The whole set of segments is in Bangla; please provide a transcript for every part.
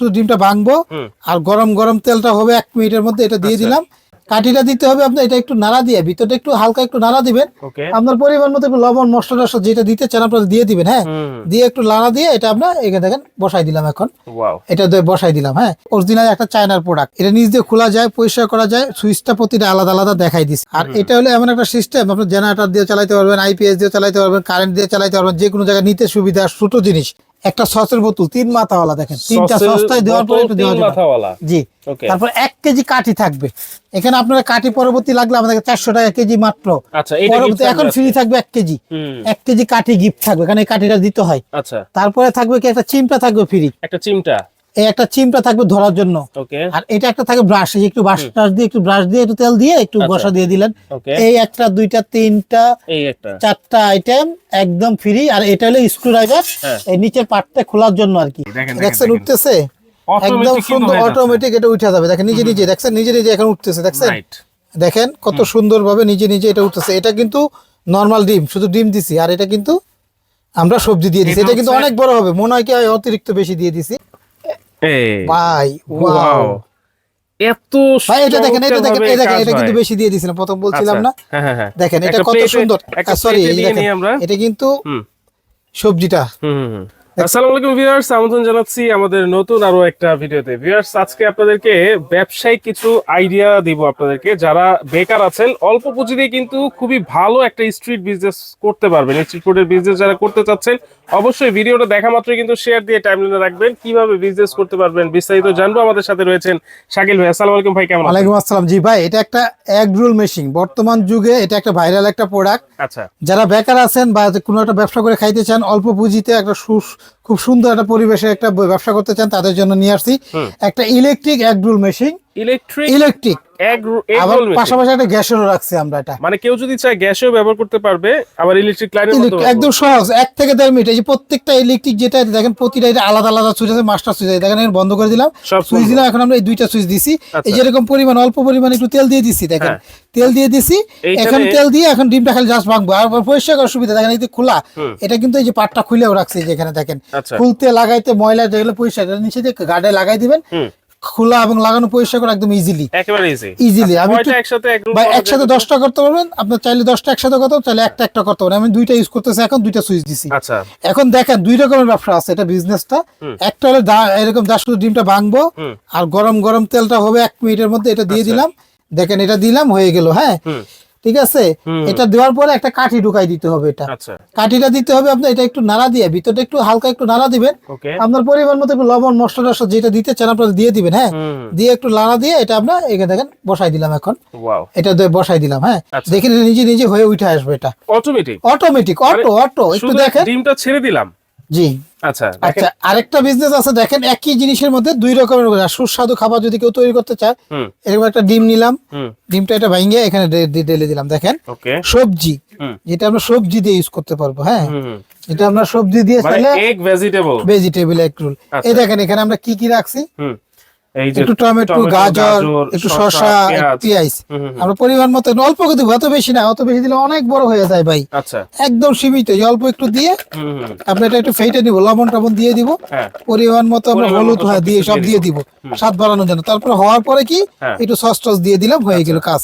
শুধু ডিমটা ভাঙবো আর গরম গরম তেলটা হবে এক মিনিটের মধ্যে এটা দিয়ে আচ্ছা। দিলাম। কাঠিটা দিতে হবে আপনার এটা একটু নাড়া দিয়ে ভিতরটা একটু হালকা একটু নাড়া দিবেন। আপনার পরিমাণ মতো একটু লবণ মশলা টসলা যেটা দিতে চান আপনারা দিয়ে দিবেন হ্যাঁ? দিয়ে একটু নাড়া দিয়ে এটা আপনার এখানে দেখেন বসাই দিলাম এখন। এটা দিয়ে বসাই দিলাম হ্যাঁ? অরিজিনাল একটা চায়নার প্রোডাক্ট এটা নিজ দিয়ে খোলা যায় পরিষ্কার করা যায় সুইচটা প্রতিটা আলাদা আলাদা দেখাই দিচ্ছে আর এটা হলো এমন একটা সিস্টেম আপনি জেনারেটর দিয়ে চালাইতে পারবেন আইপিএস দিয়ে চালাতে পারবেন কারেন্ট দিয়ে চালাইতে পারবেন যে কোনো জায়গায় নিতে সুবিধা ছোট জিনিস। একটা সসের বোতল তিন মাথাওয়ালা দেখেন তিনটা সস্তায় দেওয়ার পরে একটু দেওয়া যাবে। মাথাওয়ালা? জি তারপর এক কেজি কাঠি থাকবে। এখানে আপনারা কাঠি পরবর্তী লাগলে আমাদের চারশো টাকা কেজি মাত্র। আচ্ছা পরবর্তী এখন ফ্রি থাকবে এক কেজি। এক কেজি কাঠি গিফট থাকবে কারণ এই কাঠিটা দিতে হয়। আচ্ছা। তারপরে থাকবে কি একটা চিমটা থাকবে ফ্রি একটা চিমটা? এই একটা চিমটা থাকবে ধরার জন্য। আর এটা একটা থাকে ব্রাশ এই যে একটু ব্রাশ টাশ দিয়ে একটু ব্রাশ দিয়ে একটু তেল দিয়ে একটু আচ্ছা। বসা দিয়ে দিলেন। এই একটা দুইটা তিনটা এই একটা। চারটা আইটেম একদম ফ্রি আর এটা হলো স্ক্রু ড্রাইভার হ্যাঁ। এই নিচের পার্টটা খোলার জন্য আর কি। দেখেন, দেখছেন উঠতেছে? একদম সুন্দর অটোমেটিক এটা উঠে যাবে। দেখেন নিজে নিজে দেখছেন? নিজে নিজে এখন উঠতেছে দেখছেন? দেখেন কত সুন্দর ভাবে নিজে নিজে এটা উঠতেছে। এটা কিন্তু নর্মাল ডিম শুধু ডিম দিছি। আর এটা কিন্তু আমরা সবজি দিয়ে দিছি। এটা কিন্তু অনেক বড় হবে। মনে হয় কি হয় অতিরিক্ত বেশি দিয়ে দিছি। ভাই ওয়াও। এত ভাই এটা দেখেন এটা দেখেন চমৎকারভাবে এই দেখেন এটা কিন্তু বেশি দিয়ে দিছিলাম প্রথম বলছিলাম আচ্ছা, না। হ্যাঁ হ্যাঁ হ্যাঁ। দেখেন এটা কত সুন্দর। সরি এটা কিন্তু সবজিটা। হুম। আসসালামু আলাইকুম ভিউয়ার্স আমন্ত্রণ জানাচ্ছি আমাদের নতুন আরও একটা ভিডিওতে। ভিউয়ার্স আজকে আপনাদেরকে ব্যবসায়িক কিছু আইডিয়া দিব আপনাদেরকে। যারা বেকার আছেন অল্প পুঁজিতে কিন্তু খুবই ভালো একটা স্ট্রিট বিজনেস করতে পারবেন। স্ট্রিট ফুডের বিজনেস যারা করতে চাচ্ছেন অবশ্যই ভিডিওটা দেখা মাত্রই কিন্তু শেয়ার দিয়ে টাইমলাইনে রাখবেন। কীভাবে বিজনেস করতে পারবেন বিস্তারিত জানব। আমাদের সাথে রয়েছেন শাকিল ভাই। আসসালামু আলাইকুম ভাই কেমন আছেন? ওয়ালাইকুম আসসালাম। জি ভাই এটা একটা এগ রোল মেশিন বর্তমান যুগে এটা একটা ভাইরাল একটা প্রোডাক্ট আচ্ছা। যারা বেকার আছেন বা কোনো একটা ব্যবসা করে খাইতে চান অল্প পুঁজিতে একটা সু- খুব সুন্দর একটা পরিবেশে একটা ব্যবসা করতে চান তাদের জন্য নিয়ে আসছি। একটা electric egg roll machine electric electric. আবার পাশাপাশি একটা গ্যাসেরও রাখছি আমরা এটা। মানে কেউ যদি চায় গ্যাসেও ব্যবহার করতে পারবে আবার ইলেকট্রিক লাইনের মধ্যে একদম সহজ এক থেকে দেড় মিনিট। এই যে প্রত্যেকটা ইলেকট্রিক যেটা দেখেন প্রতিটা এটা আলাদা আলাদা সুইচ আছে মাস্টার সুইচ আছে। দেখেন বন্ধ করে দিলাম। সুইচ দিলাম এখন আমরা এই দুইটা সুইচ দিছি। এই যেরকম পরিমাণ অল্প পরিমাণ একটু তেল দিয়ে দিছি দেখেন। হ্যাঁ। তেল দিয়ে দিছি এখন তেল দিয়ে এখন ডিমটা খালি জাস্ট ভাঙবো। আর পরিষ্কার করার সুবিধা দেখেন এই যে খোলা এটা কিন্তু এই যে পাটটা খুলেও রাখছি এই যে এখানে দেখেন। আচ্ছা। খুলতে লাগাইতে ময়লা যেগুলো পরিষ্কার নিচে দিয়ে গার্ডে লাগাই দিবেন। খোলা এবং লাগানো পরিষ্কার করা একদম ইজিলি একেবারে ইজি ইজিলি আমি একটু একসাথে একসাথে? দশটা করতে পারবেন আপনার চাইলে দশটা একসাথে করতে চাইলে একটা একটা করতে পারবেন। আমি দুইটা ইউজ করতেছি এখন দুইটা সুইচ দিছি। আচ্ছা। এখন দেখেন দুই রকমের ব্যবসা আছে এটা বিজনেসটা একটা হলে এরকম দাস শুধু ডিমটা ভাঙবো আর গরম গরম তেলটা হবে এক মিনিটের মধ্যে এটা দিয়ে দিলাম। দেখেন এটা দিলাম হয়ে গেল হ্যাঁ? ঠিক আছে? এটা দেওয়ার পরে একটা কাঠি ঢুকাই দিতে হবে এটা। আচ্ছা। কাঠিটা দিতে হবে আপনার এটা একটু নাড়া দিয়ে ভিতরটা একটু হালকা একটু নাড়া দিবেন। আপনার পরিমাণ মতো একটু লবণ মশলা টসলা যেটা দিতে চান আপনারা দিয়ে দিবেন হ্যাঁ? দিয়ে একটু নাড়া দিয়ে এটা আমরা এখানে দেখেন বসাই দিলাম এখন। ওয়াও। এটা দিয়ে বসাই দিলাম হ্যাঁ? আচ্ছা। দেখেন নিজে নিজে হয়ে উঠে আসবে এটা। অটোমেটিক অটোমেটিক অটো অটো একটু দেখেন। ডিমটা ছেড়ে দিলাম? জি। আচ্ছা আচ্ছা আরেকটা বিজনেস আছে দেখেন একই জিনিসের মধ্যে দুই রকমের সুস্বাদু খাবার যদি কেউ তৈরি করতে চায় এরকম একটা ডিম নিলাম ডিমটা এটা ভাঙিয়ে এখানে ঢেলে দিলাম দেখেন। সবজি যেটা আমরা সবজি দিয়ে ইউজ করতে পারব হ্যাঁ। এটা আমরা সবজি দিয়ে চাইলে ভেজিটেবল ভেজিটেবল এক রুল আচ্ছা। এই দেখেন এখানে আমরা কি কি রাখছি? এই যে একটু টমেটো গাজর একটু শসা পেঁয়াজ। আমরা পরিমাণ মতো অল্প দিব অত বেশি না অত বেশি দিলে অনেক বড় হয়ে যায় ভাই। আচ্ছা। একদম সীমিত অল্প একটু দিয়ে আমরা এটা একটু ফেটে নিব লবণ টবণ দিয়ে দিব। হ্যাঁ। পরিমাণ মতো আমরা হলুদ মতো হ্যাঁ দিয়ে সব দিয়ে দিয়ে দিব। স্বাদ বাড়ানোর জন্য। তারপরে হওয়ার পরে কি? হ্যাঁ। একটু সস টস দিয়ে দিলাম হয়ে গেল কাজ।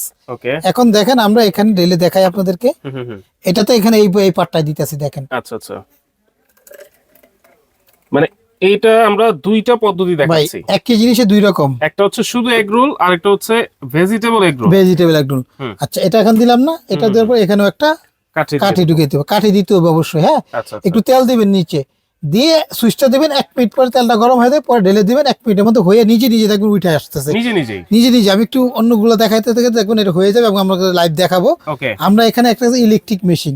এখন দেখেন আমরা এখানে ঢেলে দেখাই আপনাদেরকে। হুম। এটাতে এখানে এই এই পাটটাই দিতেছি দেখেন। আচ্ছা আচ্ছা। মানে এইটা আমরা দুইটা পদ্ধতি দেখাচ্ছি। একই জিনিসে দুই রকম। একটা হচ্ছে শুধু এগ রোল আর একটা হচ্ছে ভেজিটেবল এগ রোল ভেজিটেবল একদম রোল আচ্ছা এটা এখন দিলাম না? এটা দেওয়ার পর এখানেও একটা কাঠি কাঠি ঢুকিয়ে দেবো। কাঠি দিতে হবে অবশ্যই হ্যাঁ? আচ্ছা আচ্ছা। একটু তেল দিবেন নিচে। দিয়ে সুইচটা দিবেন এক মিনিট পরে তেলটা গরম হয়ে যাবে পরে ঢেলে দিবেন এক মিনিটের মধ্যে হয়ে নিজে নিজে দেখবেন উঠে আসতেছে। নিজে নিজেই। নিজে নিজে। আমি একটু অন্যগুলো দেখাইতে থেকে দেখবেন এটা হয়ে যাবে এবং আমরা লাইভ দেখাবো। আমরা এখানে একটা ইলেকট্রিক মেশিন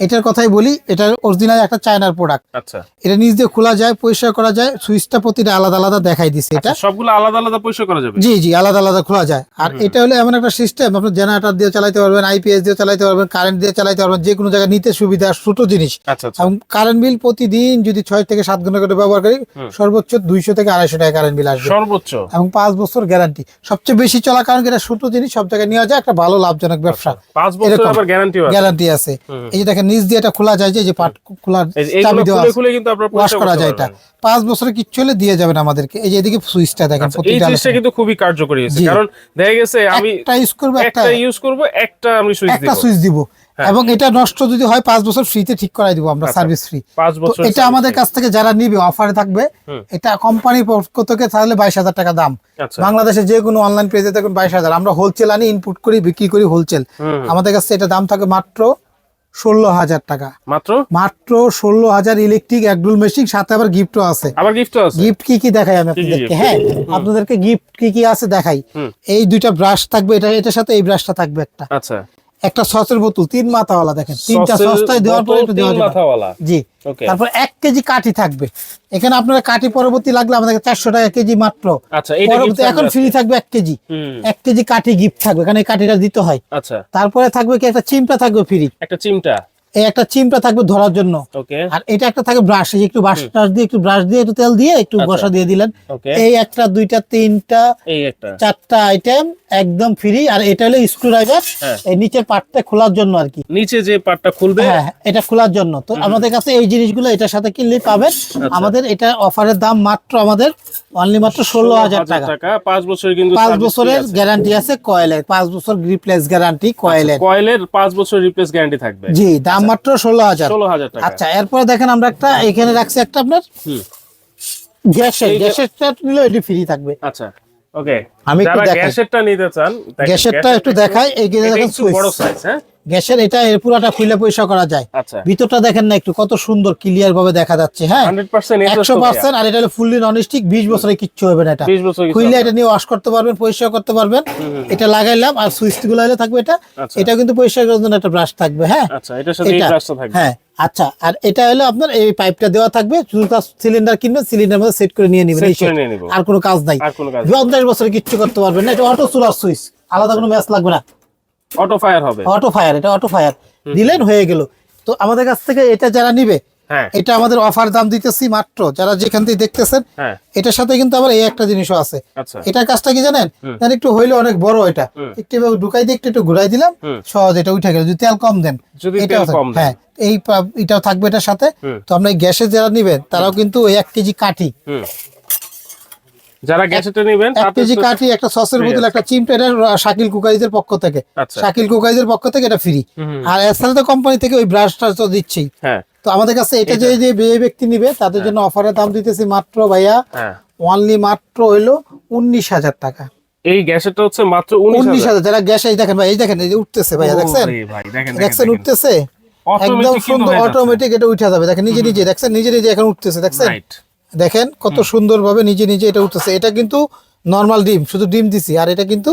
এটার কথাই বলি এটা অরিজিনাল একটা চায়নার প্রোডাক্ট আচ্ছা। এটা নিচ দিয়ে খোলা যায় পরিষ্কার করা যায় সুইচটা প্রতিটা আলাদা আলাদা দেখাই দিছে এটা। আচ্ছা, সবগুলো আলাদা আলাদা পরিষ্কার করা যাবে? জি জি আলাদা আলাদা খোলা যায়। আর এটা হলো এমন একটা সিস্টেম আপনি জেনারেটর দিয়ে চালাতে পারবেন আইপিএস দিয়ে চালাতে পারবেন কারেন্ট দিয়ে চালাতে পারবেন যে কোনো জায়গায় নিতে সুবিধা ছোট জিনিস। আচ্ছা আচ্ছা। এবং কারেন্ট বিল প্রতিদিন যদি ছয় থেকে সাত ঘণ্টা করে ব্যবহার করি সর্বোচ্চ দুইশো থেকে আড়াইশো টাকা কারেন্ট বিল আসবে। সর্বোচ্চ? এবং পাঁচ বছর গ্যারান্টি সবচেয়ে বেশি চলা কারণ এটা ছোট জিনিস সব জায়গায় নেওয়া যায় একটা ভালো লাভজনক ব্যবসা। পাঁচ বছর আবার গ্যারান্টি আছে। গ্যারান্টি আছে। এই যে দেখেন নিচ দিয়ে এটা খোলা যায় যে পাট খোলার চাবি দেওয়া খুলে কিন্তু আপনারা ওয়াশ করা যায় এটা। পাঁচ বছরের কিচ্ছু হলে দিয়ে যাবেন আমাদেরকে। এই যে এদিকে সুইচটা দেখেন আচ্ছা, এই আলাদা। কিন্তু খুবই কার্যকরী হয়েছে। কারণ দেখা গেছে আমি একটা ইউজ করব একটা ইউজ করব একটা আমি সুইচ একটা সুইচ দিব। এবং এটা নষ্ট যদি হয় পাঁচ বছর ফ্রিতে ঠিক করাই দিব আমরা আচ্ছা, সার্ভিস ফ্রি পাঁচ বছর এটা আমাদের কাছ থেকে যারা নিবে অফারে থাকবে এটা কোম্পানির পক্ষ থেকে তাহলে বাইশ হাজার টাকা দাম। আচ্ছা। বাংলাদেশে যে কোনো অনলাইন পেজে দেখুন বাইশ হাজার। আমরা হোলসেল আনি ইনপুট করি বিক্রি করি হোলসেল আমাদের কাছে এটা দাম থাকে মাত্র ষোলো হাজার টাকা। মাত্র? মাত্র ষোলো হাজার ইলেকট্রিক একডুল মেশিন সাথে আবার গিফটও আছে। আবার গিফট আছে? গিফট কি কি দেখাই আমি আপনাদেরকে? হ্যাঁ আপনাদেরকে গিফট কি কি আছে দেখাই। এই দুইটা ব্রাশ থাকবে এটা এটার সাথে এই ব্রাশটা থাকবে একটা। আচ্ছা। একটা সসের বোতল তিন মাথাওয়ালা দেখেন তিনটা সস্তায় দেওয়ার পরে একটু দেওয়া যাবে। মাথাওয়ালা। জি তারপর এক কেজি কাঠি থাকবে। এখানে আপনারা কাঠি পরবর্তী লাগলে আমাদের চারশো টাকা কেজি মাত্র। আচ্ছা পরবর্তী এখন ফ্রি থাকবে এক কেজি। এক কেজি কাঠি গিফট থাকবে এখানে এই কাঠিটা দিতে হয়। আচ্ছা। তারপরে থাকবে কি একটা চিমটা থাকবে ফ্রি একটা চিমটা? এই একটা চিমটা থাকবে ধরার জন্য। আর এটা একটা থাকবে ব্রাশ এই একটু ব্রাশ টাশ দিয়ে একটু ব্রাশ দিয়ে একটু তেল দিয়ে একটু আচ্ছা। বসা দিয়ে দিলেন। এই একটা দুইটা তিনটা এই একটা। চারটা আইটেম একদম ফ্রি আর এটা হলো স্ক্রু ড্রাইভার হ্যাঁ। এই নিচের পার্টটা খোলার জন্য আর কি। নিচে যে পার্টটা খুলবে? হ্যাঁ এটা খোলার জন্য। তো আমাদের কাছে এই জিনিসগুলো এটার সাথে কিনলে পাবেন। আচ্ছা। আমাদের এটা অফারের দাম মাত্র আমাদের অনলি মাত্র ষোলো হাজার টাকা। পাঁচ বছর কিন্তু পাঁচ বছরের। গ্যারান্টি আছে। কয়েলের। পাঁচ বছর রিপ্লেস গ্যারান্টি কয়েলের। কয়েলের পাঁচ বছর রিপ্লেস গ্যারান্টি থাকবে। জি দাম মাত্র ষোলো হাজার। ষোলো হাজার টাকা। আচ্ছা এরপরে দেখেন আমরা একটা এখানে রাখছি একটা আপনার হুম। গ্যাসের গ্যাসেরটা নিলে এটি ফ্রি থাকবে। আচ্ছা ওকে আমি একটু দেখাই। গ্যাসেরটা নিতে চান গ্যাসেরটা একটু দেখাই এই দেখেন সুইচ বড় সাইজ হ্যাঁ? গ্যাসের এটা এর পুরাটা খুলে পয়সা করা যায়। আচ্ছা। ভিতরটা দেখেন না একটু কত সুন্দর ক্লিয়ার ভাবে দেখা যাচ্ছে হ্যাঁ? একশো পার্সেন্ট আর এটা হলো ফুললি নন স্টিক বিশ বছরে কিচ্ছু হবে না এটা। খুললে এটা নিয়ে ওয়াশ করতে পারবেন পরিষ্কার করতে পারবেন। এটা লাগাইলাম আর সুইচগুলো হলে থাকবে এটা। আচ্ছা। এটা কিন্তু পরিষ্কার করার জন্য একটা ব্রাশ থাকবে হ্যাঁ? আচ্ছা এটার সাথে এই ব্রাশটা থাকবে। হ্যাঁ আচ্ছা। আর এটা হলো আপনার এই পাইপটা দেওয়া থাকবে শুধু তার সিলিন্ডার কিনবেন সিলিন্ডার মধ্যে সেট করে নিয়ে নেবেন। আর কোনো কাজ নাই। আর কোনো কাজ পঞ্চাশ বছরে কিচ্ছু করতে পারবেন না। এটা অটো চুলার সুইচ আলাদা কোনো ম্যাচ লাগবে না। অটো ফায়ার হবে। অটো ফায়ার এটা অটো ফায়ার দিলেন হয়ে গেল। তো আমাদের কাছ থেকে এটা যারা নিবে হ্যাঁ। এটা আমাদের অফার দাম দিতেছি মাত্র যারা যেখান থেকে দেখতেছেন হ্যাঁ। এটার সাথে কিন্তু আবার এই একটা জিনিসও আছে। আচ্ছা। এটার কাজটা কি জানেন? জানেন একটু হইলে অনেক বড় এটা। একটু ঢুকাই দিয়ে একটু একটু ঘুরাই দিলাম সহজ এটা উঠে গেল। যদি তেল কম দেন এটাও। হ্যাঁ এই এটাও থাকবে এটার সাথে। তো আমরা গ্যাসে যারা নিবেন তারাও কিন্তু ওই এক কেজি কাঠি। যারা গ্যাসেরটা নেবেন এক কেজি কাঠি একটা সসের বোতল একটা চিমটা এটা শাকিল কুকারিজের পক্ষ থেকে। আচ্ছা। শাকিল কুকারিজের পক্ষ থেকে এটা ফ্রি আর এছাড়া তো কোম্পানি থেকে ওই ব্রাশটা তো দিচ্ছেই হ্যাঁ। তো আমাদের কাছে এটা যে যে ব্যক্তি নিবে তাদের জন্য অফারের দাম দিতেছি মাত্র ভাইয়া হ্যাঁ। অনলি মাত্র হইল উনিশ হাজার টাকা। এই গ্যাসেরটা হচ্ছে মাত্র উনিশ হাজার। যারা গ্যাস এই দেখেন ভাই এই দেখেন এই যে উঠতেছে ভাইয়া দেখছেন? ওরে ভাই দেখেন দেখছেন উঠতেছে? একদম সুন্দর অটোমেটিক এটা উঠে যাবে। দেখেন নিজে নিজে দেখছেন? নিজে নিজে এখন উঠতেছে দেখছেন? রাইট দেখেন কত সুন্দর ভাবে নিজে নিজে এটা উঠতেছে। এটা কিন্তু নর্মাল ডিম শুধু ডিম দিছি আর এটা কিন্তু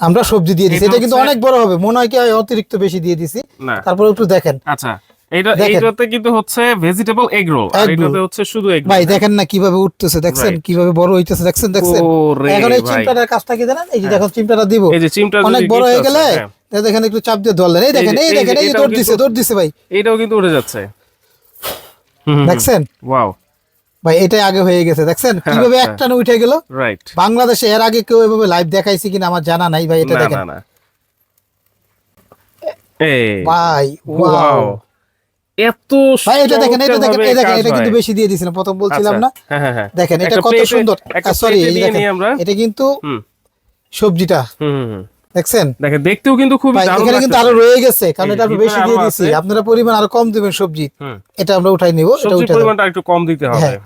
আমরা সবজি দিয়ে দিছি। এটা কিন্তু অনেক বড় হবে মনে হয় কি অতিরিক্ত বেশি দিয়ে দিছি। তারপরে একটু দেখেন। আচ্ছা এটা এইটাতে কিন্তু হচ্ছে ভেজিটেবল এগ রোল আর এটাতে হচ্ছে শুধু এগ ভাই দেখেন না কীভাবে উঠতেছে দেখছেন? কীভাবে বড় হইতেছে দেখছেন? দেখছেন? ওরে এখন এই চিমটাটার কাজটা কি জানেন? এই যে দেখো চিমটাটা দিব। এই যে চিমটা অনেক বড় হয়ে গেলে হ্যাঁ। দেখেন একটু চাপ দিয়ে ধরলেন এই দেখেন এই এই দেখেন যে এই দৌড় দিছে কিন্তু- দৌড় দিছে ভাই। এটাও কিন্তু উঠে যাচ্ছে। দেখছেন? ওয়াও ভাই এটাই আগে হয়ে গেছে দেখছেন? কীভাবে আচ্ছা। একটানে উঠে গেল? রাইট বাংলাদেশে এর আগে কেউ এভাবে লাইভ দেখাইছে কিনা আমার জানা নাই ভাই এটা দেখেন। ভাই ওয়াও। এত ভাই এটা দেখেন এটা দেখেন এই দেখেন এটা কিন্তু বেশি দিয়ে দিয়েছিলাম প্রথম বলছিলাম আচ্ছা, না? হ্যাঁ হ্যাঁ হ্যাঁ। দেখেন এটা কত সুন্দর। সরি এটা কিন্তু সবজিটা। হুম হুম, হুম। দেখছেন? দেখেন দেখতেও কিন্তু দারুণ এখানে কিন্তু আরও রয়ে গেছে কারণ এটা আমরা বেশি দিয়ে দিছি আপনারা পরিমাণ আরও কম দিবেন সবজি। এটা আমরা উঠাই নিব এটা পরিমাণটা একটু কম দিতে হবে। হ্যাঁ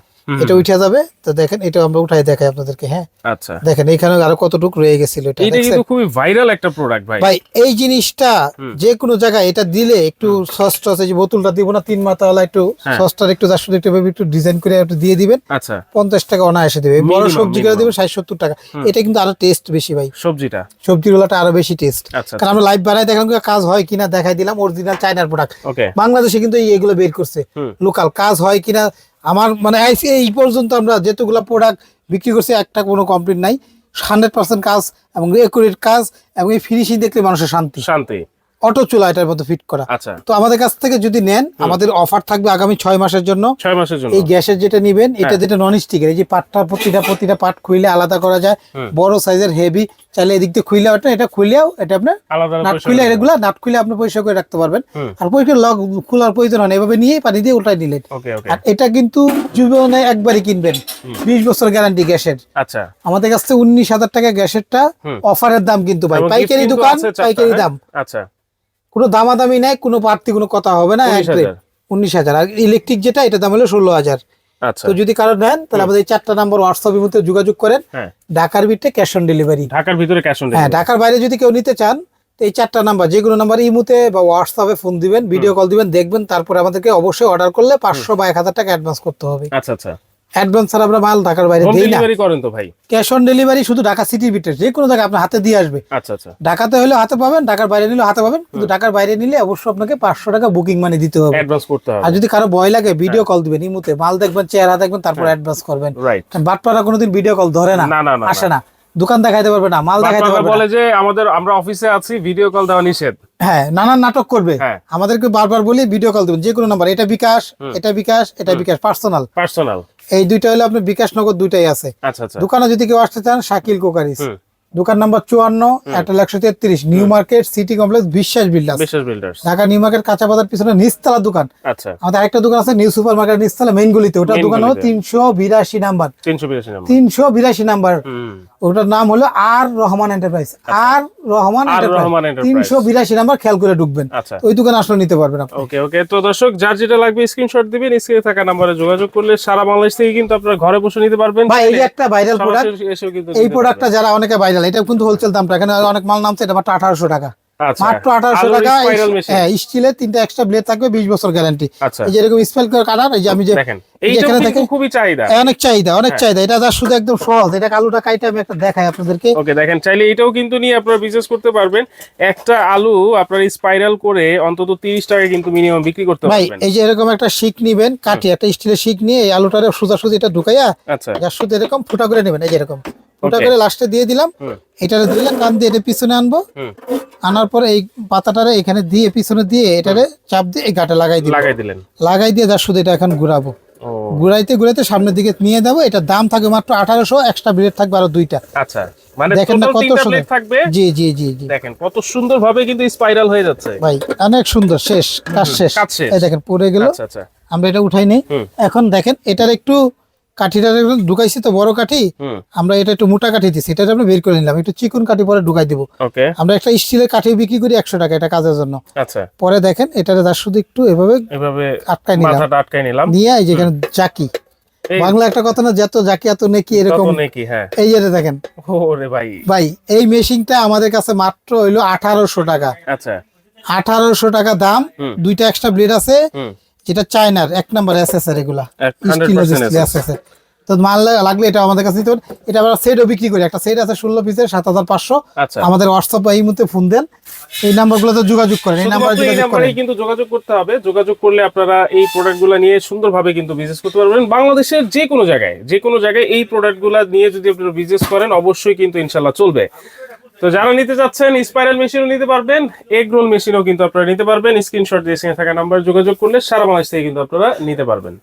এটা উঠে যাবে। তো দেখেন এটা আমরা উঠাই দেখাই আপনাদেরকে হ্যাঁ। আচ্ছা। দেখেন এখানে আরও কতটুকু রয়ে গেছিল এটা এটা কিন্তু খুবই ভাইরাল একটা প্রোডাক্ট ভাই। ভাই এই জিনিসটা যে কোনো জায়গায় এটা দিলে একটু সস টস এই যে বোতলটা দিব না তিন মাথাওয়ালা একটু হ্যাঁ। সসটার একটু যার সাথে একটু ভাবে একটু ডিজাইন করে একটু দিয়ে দিবেন। আচ্ছা। পঞ্চাশ টাকা অনায়াসে দেবে। বড় সবজি করে। দেবেন ষাট সত্তর টাকা। এটা কিন্তু আরও টেস্ট বেশি ভাই। সবজিটা? সবজির ওলাটা আরও বেশি টেস্ট আচ্ছা কারণ আমরা লাইভ বানাই দেখলাম কাজ হয় কিনা দেখাই দিলাম অরিজিনাল চাইনার প্রোডাক্ট ওকে বাংলাদেশে কিন্তু এই এগুলো বের করছে। লোকাল কাজ হয় কিনা আমার মানে এই পর্যন্ত আমরা যেতগুলো প্রোডাক্ট বিক্রি করছি, একটা কোনো কমপ্লেন নাই। হান্ড্রেড পার্সেন্ট কাজ এবং কাজ এবং এই ফিনিশিং দেখলে মানুষের শান্তি। শান্তি। অটো চুলা এটার মধ্যে ফিট করা। আচ্ছা। তো আমাদের কাছ থেকে যদি নেন আমাদের অফার থাকবে আগামী ছয় মাসের জন্য। ছয় মাসের জন্য। এই গ্যাসের যেটা নিবেন এটা হ্যাঁ। যেটা নন স্টিকের এই যে পাটটা প্রতিটা প্রতিটা পাট খুইলে আলাদা করা যায়। বড় সাইজের হেভি চাইলে এদিক দিয়ে খুইলে ওটা এটা খুইলেও এটা আপনার নাট খুলে এগুলা নাট খুলে আপনি পরিষ্কার করে রাখতে পারবেন। আর পরিষ্কার লক খোলার প্রয়োজন হয় না এভাবে নিয়ে পানি দিয়ে ওটাই নিলেন। আর এটা কিন্তু জীবনে একবারই কিনবেন। বিশ বছর গ্যারান্টি গ্যাসের। আচ্ছা। আমাদের কাছ থেকে উনিশ হাজার টাকা গ্যাসেরটা। অফারের দাম কিন্তু ভাই। পাইকারি দোকান পাইকারি হ্যাঁ? দাম। আচ্ছা। কোনো দামাদামি নাই কোনো বাড়তি কোনো কথা হবে না 19,000 উনিশ হাজার। আর ইলেকট্রিক যেটা এটা দাম হলো ষোলো হাজার। আচ্ছা। তো যদি কারও নেন তাহলে আমাদের এই চারটা নাম্বার হোয়াটসঅ্যাপের মধ্যে যোগাযোগ করেন। হ্যাঁ। ঢাকার ভিতরে ক্যাশ অন ডেলিভারি ঢাকার ভিতরে ক্যাশ অন হ্যাঁ ঢাকার বাইরে যদি কেউ নিতে চান তো এই চারটা নাম্বার যে কোনো নাম্বার ইমুতে বা হোয়াটসঅ্যাপে ফোন দিবেন ভিডিও কল দিবেন দেখবেন তারপরে আমাদেরকে অবশ্যই অর্ডার করলে পাঁচশো বা এক হাজার টাকা অ্যাডভান্স করতে হবে। আচ্ছা আচ্ছা। অ্যাডভান্স ছাড়া আমরা মাল ঢাকার বাইরে দিই না। ডেলিভারি করেন তো ভাই? ক্যাশ অন ডেলিভারি শুধু ঢাকা সিটির ভিতরে যে কোনো জায়গায় আপনার হাতে দিয়ে আসবে। আচ্ছা আচ্ছা। ঢাকাতে হলে হাতে পাবেন ঢাকার বাইরে নিলে হাতে পাবেন কিন্তু ঢাকার বাইরে নিলে অবশ্যই আপনাকে পাঁচশো টাকা বুকিং মানি দিতে হবে। অ্যাডভান্স করতে হবে। আর যদি কারও ভয় লাগে ভিডিও কল দিবেন ইমুতে মাল দেখবেন চেহারা দেখবেন তারপর অ্যাডভান্স করবেন। বাটপাড়া কোনোদিন ভিডিও কল ধরে না। আসে না। দোকান দেখাইতে পারবে না মাল দেখাইতে পারবে বলে যে আমাদের আমরা অফিসে আছি ভিডিও কল দেওয়া নিষেধ। হ্যাঁ নানান নাটক করবে। হ্যাঁ। আমাদেরকে বারবার বলি ভিডিও কল দেবেন যে কোনো নাম্বার এটা বিকাশ এটা বিকাশ এটা বিকাশ পার্সোনাল পার্সোনাল এই দুইটা হলো আপনার বিকাশ নগর দুইটাই আছে। আচ্ছা আচ্ছা। দোকানে যদি কেউ আসতে চান শাকিল কোকারিস। দোকান নাম্বার চুয়ান্ন একটা একশো তেত্রিশ new market city complex Biswas builders বিশেষ বিল্ডার্স ঢাকা নিউ মার্কেট কাঁচা বাজার পিছনে নিচতলা দোকান। আচ্ছা। আমাদের আরেকটা দোকান আছে নিউ সুপার মার্কেট নিচতলা মেইন গলিতে। ওটার দোকান হলো তিনশো বিরাশি নাম্বার। তিনশো বিরাশি নাম্বার। ওটার নাম হলো R Rahman enterprise R Rahman enterprise তিনশো বিরাশি নাম্বার খেয়াল করে ঢুকবেন। আচ্ছা। ওই দোকানে আসলে নিতে পারবেন ওকে ওকে। তো দর্শক যার যেটা লাগবে স্ক্রিনশট দিবেন স্ক্রিনে থাকা নাম্বারে যোগাযোগ করলে সারা বাংলাদেশ থেকে কিন্তু আপনারা ঘরে বসে নিতে পারবেন। ভাই এই একটা ভাইরাল প্রোডাক্ট এই প্রোডাক্টটা যারা অনেকে ভাইরাল এটা কিন্তু হোলসেল দামটা। এখানে অনেক মাল নামছে এটা মাত্র আঠারোশো টাকা। আচ্ছা। মাত্র আঠারোশো টাকা। হ্যাঁ স্টিলের তিনটা এক্সট্রা ব্লেড থাকবে বিশ বছর গ্যারান্টি আচ্ছা। এই যে এরকম স্পেল করে কাটার এই যে আমি যে দেখেন এই যে এইটাও এখানে কিন্তু দেখেন খুবই চাহিদা। অনেক চাহিদা অনেক হ্যাঁ। চাহিদা। এটা যা শুধু একদম সহজ। এটা কাইটা আমি একটা দেখাই আপনাদেরকে। ওকে দেখেন চাইলে এটাও কিন্তু নিয়ে আপনারা বিজনেস করতে পারবেন। একটা আলু আপনার স্পাইরাল করে অন্তত তিরিশ টাকা কিন্তু মিনিমাম বিক্রি করতে ভাই পারবেন। এই যে এরকম একটা শিক নিবেন কাটি একটা স্টিলের শিক নিয়ে এই আলুটারে সোজা সুজি এটা ঢুকাইয়া আচ্ছা। যার শুধু এরকম ফুটা করে নেবেন এই যে এরকম। ফুটা করে লাস্টে দিয়ে দিলাম। এটারে দিলাম কান দিয়ে এটা পিছনে আনব। আনার পরে এই পাতাটারে এখানে দিয়ে পিছনে দিয়ে এটারে চাপ দিয়ে এই গাটা লাগাই দিব। লাগাই দিলেন। লাগাই দিয়ে যার শুধু এটা এখন ঘুরাবো। ঘুরাইতে ঘুরাইতে সামনের দিকে নিয়ে যাব। এটা দাম থাকবে মাত্র আঠারোশো এক্সট্রা ব্লেড থাকবে আরও দুইটা। আচ্ছা মানে দেখেন না কত সুন্দর। থাকবে? জি জি জি জি। দেখেন কত সুন্দর ভাবে কিন্তু স্পাইরাল হয়ে যাচ্ছে। ভাই অনেক সুন্দর শেষ কাজ শেষ। এই দেখেন পড়ে গেল। আচ্ছা আচ্ছা। আমরা এটা উঠাই নেই এখন দেখেন এটার একটু কাঠিটা ঢুকাইছি তো বড় কাঠি আমরা এটা একটু মোটা কাঠি দিচ্ছি এটা আমরা বের করে নিলাম। একটু চিকন কাঠি পরে ঢুকাই দিব। আমরা একটা স্টিলের কাঠি বিক্রি করি একশো টাকা এটা কাজের জন্য। আচ্ছা। পরে দেখেন এটা যার শুধু একটু এভাবে এভাবে আটকাই নিলাম। আটকাই নিলাম। নিয়ে এই যেখানে জাকি। বাংলা একটা কথা না যত জাকি এত নেকি এরকম। হ্যাঁ। এই যে দেখেন। ওরে ভাই। ভাই এই মেশিনটা আমাদের কাছে মাত্র হইল আঠারোশো টাকা। আচ্ছা। আঠারোশো টাকা দাম দুইটা এক্সট্রা ব্লেড আছে। যেটা চায়নার এক নাম্বার এসএসআর এগুলা। এসএসআর তো মাল লাগলে এটা আমাদের কাছে নিতে এটা আমরা সেটও বিক্রি করি। একটা সেট আছে ষোলো পিসের সাত হাজার পাঁচশো। আচ্ছা। আমাদের হোয়াটসঅ্যাপ এই মুহূর্তে ফোন দেন। এই নাম্বারগুলোতে যোগাযোগ করেন এই নাম্বারে যোগাযোগ কিন্তু যোগাযোগ করতে হবে। যোগাযোগ করলে আপনারা এই প্রোডাক্টগুলো নিয়ে সুন্দরভাবে কিন্তু বিজনেস করতে পারবেন। বাংলাদেশের যে কোনো জায়গায় যে কোনো জায়গায় এই প্রোডাক্টগুলো নিয়ে যদি আপনারা বিজনেস করেন অবশ্যই কিন্তু ইনশাল্লাহ চলবে। তো যারা নিতে চাচ্ছেন স্পাইরাল মেশিনও নিতে পারবেন এগ রোল মেশিনও কিন্তু আপনারা নিতে পারবেন। স্ক্রিনশট দিয়ে থাকা নাম্বার যোগাযোগ করলে সারা বাংলাদেশ থেকে কিন্তু আপনারা নিতে পারবেন।